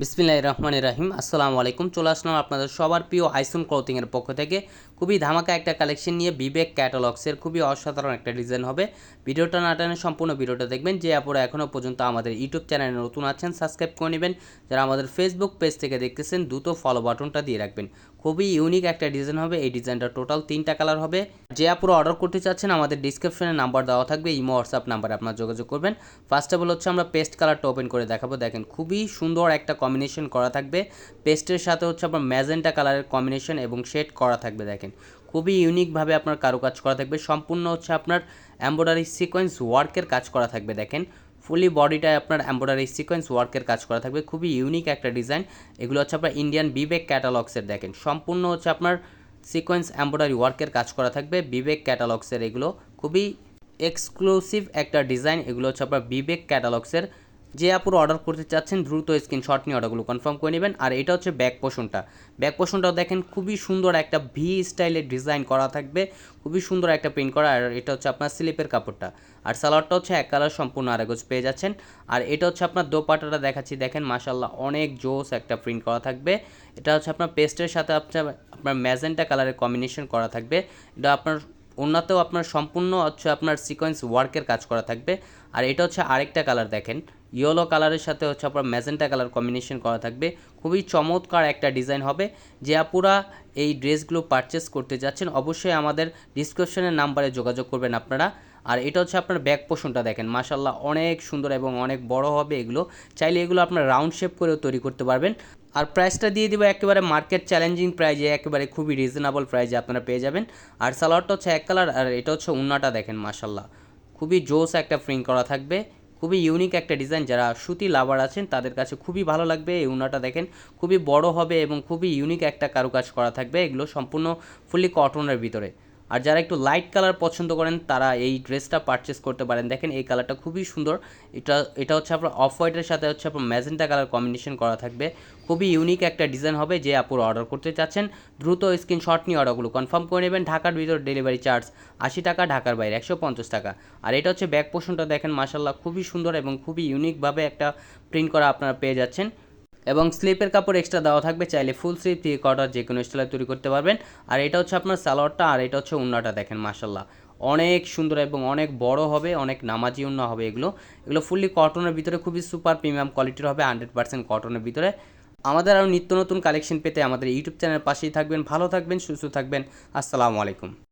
বিসমিল্লাহ রহমান রাহিম। আসসালামু আলাইকুম। চলে আসলাম আপনাদের সবার প্রিয় আইসুন ক্লোথিংয়ের পক্ষ থেকে। খুবই ধামাকা একটা কালেকশন নিয়ে বিবেক ক্যাটালগসের খুবই অসাধারণ একটা ডিজাইন হবে। ভিডিওটা না টানে সম্পূর্ণ ভিডিওটা দেখবেন। যে আপনারা এখনও পর্যন্ত আমাদের ইউটিউব চ্যানেলে নতুন আছেন সাবস্ক্রাইব করে নেবেন। যারা আমাদের ফেসবুক পেজ থেকে দেখতেছেন, দ্রুত ফলো বাটনটা দিয়ে রাখবেন। খুবই ইউনিক একটা ডিজাইন হবে। এই ডিজাইনটা টোটাল তিনটা কালার হবে। যে আপুরো অর্ডার করতে চাচ্ছেন, আমাদের ডিসক্রিপশনে নাম্বার দেওয়া থাকবে, ইমো হোয়াটসঅ্যাপ নাম্বারে আপনারা যোগাযোগ করবেন। ফার্স্ট অফ অল হচ্ছে আমরা পেস্ট কালারটা ওপেন করে দেখাবো। দেখেন, খুবই সুন্দর একটা কম্বিনেশন করা থাকবে। পেস্টের সাথে হচ্ছে আপনার ম্যাজেন্টা কালারের কম্বিনেশন এবং শেড করা থাকবে, দেখেন। খুবই ইউনিকভাবে আপনার কারুকাজ করা থাকবে। সম্পূর্ণ হচ্ছে আপনার এম্ব্রয়ডারি সিকোয়েন্স ওয়ার্কের কাজ করা থাকবে, দেখেন। ফুলি বডিটায় আপনার এম্ব্রয়ডারি সিকোয়েন্স ওয়ার্কের কাজ করা থাকবে। খুবই ইউনিক একটা ডিজাইন এগুলো হচ্ছে আপনার ইন্ডিয়ান বিবেক ক্যাটালগসের দেখেন। সম্পূর্ণ হচ্ছে আপনার সিকোয়েন্স এম্ব্রয়ডারি ওয়ার্কের কাজ করা থাকবে বিবেক ক্যাটালগসের এগুলো। খুবই এক্সক্লুসিভ একটা ডিজাইন এগুলো হচ্ছে আপনার বিবেক ক্যাটালগসের যে আপুর অর্ডার করতে চাচ্ছেন, দ্রুত স্ক্রিনশট নিয়ে অর্ডারগুলো কনফার্ম করে নেবেন। আর এটা হচ্ছে ব্যাক পোষণটা ব্যাক পোষণটাও দেখেন, খুবই সুন্দর একটা ভি স্টাইলের ডিজাইন করা থাকবে। খুবই সুন্দর একটা প্রিন্ট করা। আর এটা হচ্ছে আপনার স্লিপের কাপড়টা। আর সালোয়ারটা হচ্ছে এক কালার সম্পূর্ণ আরেকজ পেয়ে যাচ্ছেন। আর এটা হচ্ছে আপনার দোপাটাটা দেখাচ্ছি। দেখেন মাসাল্লাহ অনেক জোস একটা প্রিন্ট করা থাকবে। এটা হচ্ছে আপনার পেস্টের সাথে আপনার আপনার ম্যাজেন্টা কালারের কম্বিনেশন করা থাকবে। এটা আপনার ওনাতেও আপনার সম্পূর্ণ হচ্ছে আপনার সিকোয়েন্স ওয়ার্কের কাজ করা থাকবে। আর এটা হচ্ছে আরেকটা কালার দেখেন। ইয়েলো কালারের সাথে হচ্ছে আপনার ম্যাজেন্টা কালার কম্বিনেশন করা থাকবে। খুবই চমৎকার একটা ডিজাইন হবে। যে আপুরা এই ড্রেসগুলো পারচেস করতে যাচ্ছেন, অবশ্যই আমাদের ডিসক্রিপশনের নাম্বারে যোগাযোগ করবেন আপনারা। আর এটা হচ্ছে আপনার ব্যাক পোষণটা দেখেন। মাসাল্লাহ অনেক সুন্দর এবং অনেক বড় হবে এগুলো। চাইলে এগুলো আপনার রাউন্ড শেপ করেও তৈরি করতে পারবেন। আর প্রাইসটা দিয়ে দিব একেবারে মার্কেট চ্যালেঞ্জিং প্রাইজে একেবারে খুবই রিজনেবল প্রাইজে আপনারা পেয়ে যাবেন। আর সালোয়ারটা হচ্ছে এক কালার আর এটা হচ্ছে উন্নাটা দেখেন মাসাল্লাহ খুবই জোস একটা প্রিন্ট করা থাকবে। খুবই ইউনিক একটা ডিজাইন যারা সুতি লাভার আছেন, তাদের কাছে খুবই ভালো লাগবে এই উন্নাটা দেখেন। খুবই বড় হবে এবং খুবই ইউনিক একটা কারুকাজ করা থাকবে। এগুলো সম্পূর্ণ ফুলি কটনের ভিতরে। আর যারা একটু লাইট কালার পছন্দ করেন, তারা এই ড্রেসটা পারচেস করতে পারেন। দেখেন, এই কালারটা খুবই সুন্দর। এটা এটা হচ্ছে আপনার অফ হোয়াইটের সাথে হচ্ছে আপনার ম্যাজেন্টা কালার কম্বিনেশন করা থাকবে। খুবই ইউনিক একটা ডিজাইন হবে যে আপুর অর্ডার করতে চাচ্ছেন। দ্রুত স্ক্রিনশট নিয়ে অর্ডারগুলো কনফার্ম করে নেবেন। ঢাকার ভিতর ডেলিভারি চার্জ আশি টাকা, ঢাকার বাইরে একশো পঞ্চাশ টাকা। আর এটা হচ্ছে ব্যাক পোর্শনটা দেখেন মাসাল্লাহ খুবই সুন্দর এবং খুবই ইউনিকভাবে একটা প্রিন্ট করা আপনারা পেয়ে যাচ্ছেন। এবং স্লিপের কাপড় এক্সট্রা দেওয়া থাকবে। চাইলে ফুল স্লিপ থ্রি কটার যে কোনো স্টাইলে তৈরি করতে পারবেন। আর এটা হচ্ছে আপনার সালোয়ারটা, আর এটা হচ্ছে উন্নাটা দেখেন মাসাল্লাহ অনেক সুন্দর এবং অনেক বড় হবে, অনেক নামাজি উন্না হবে এগুলো। এগুলো ফুললি কটনের ভিতরে খুবই সুপার প্রিমিয়াম কোয়ালিটির হবে হান্ড্রেড পার্সেন্ট কটনের ভিতরে। আমাদের আরও নিত্য নতুন কালেকশন পেতে আমাদের ইউটিউব চ্যানেল পাশেই থাকবেন। ভালো থাকবেন, সুস্থ থাকবেন। আসসালামু আলাইকুম।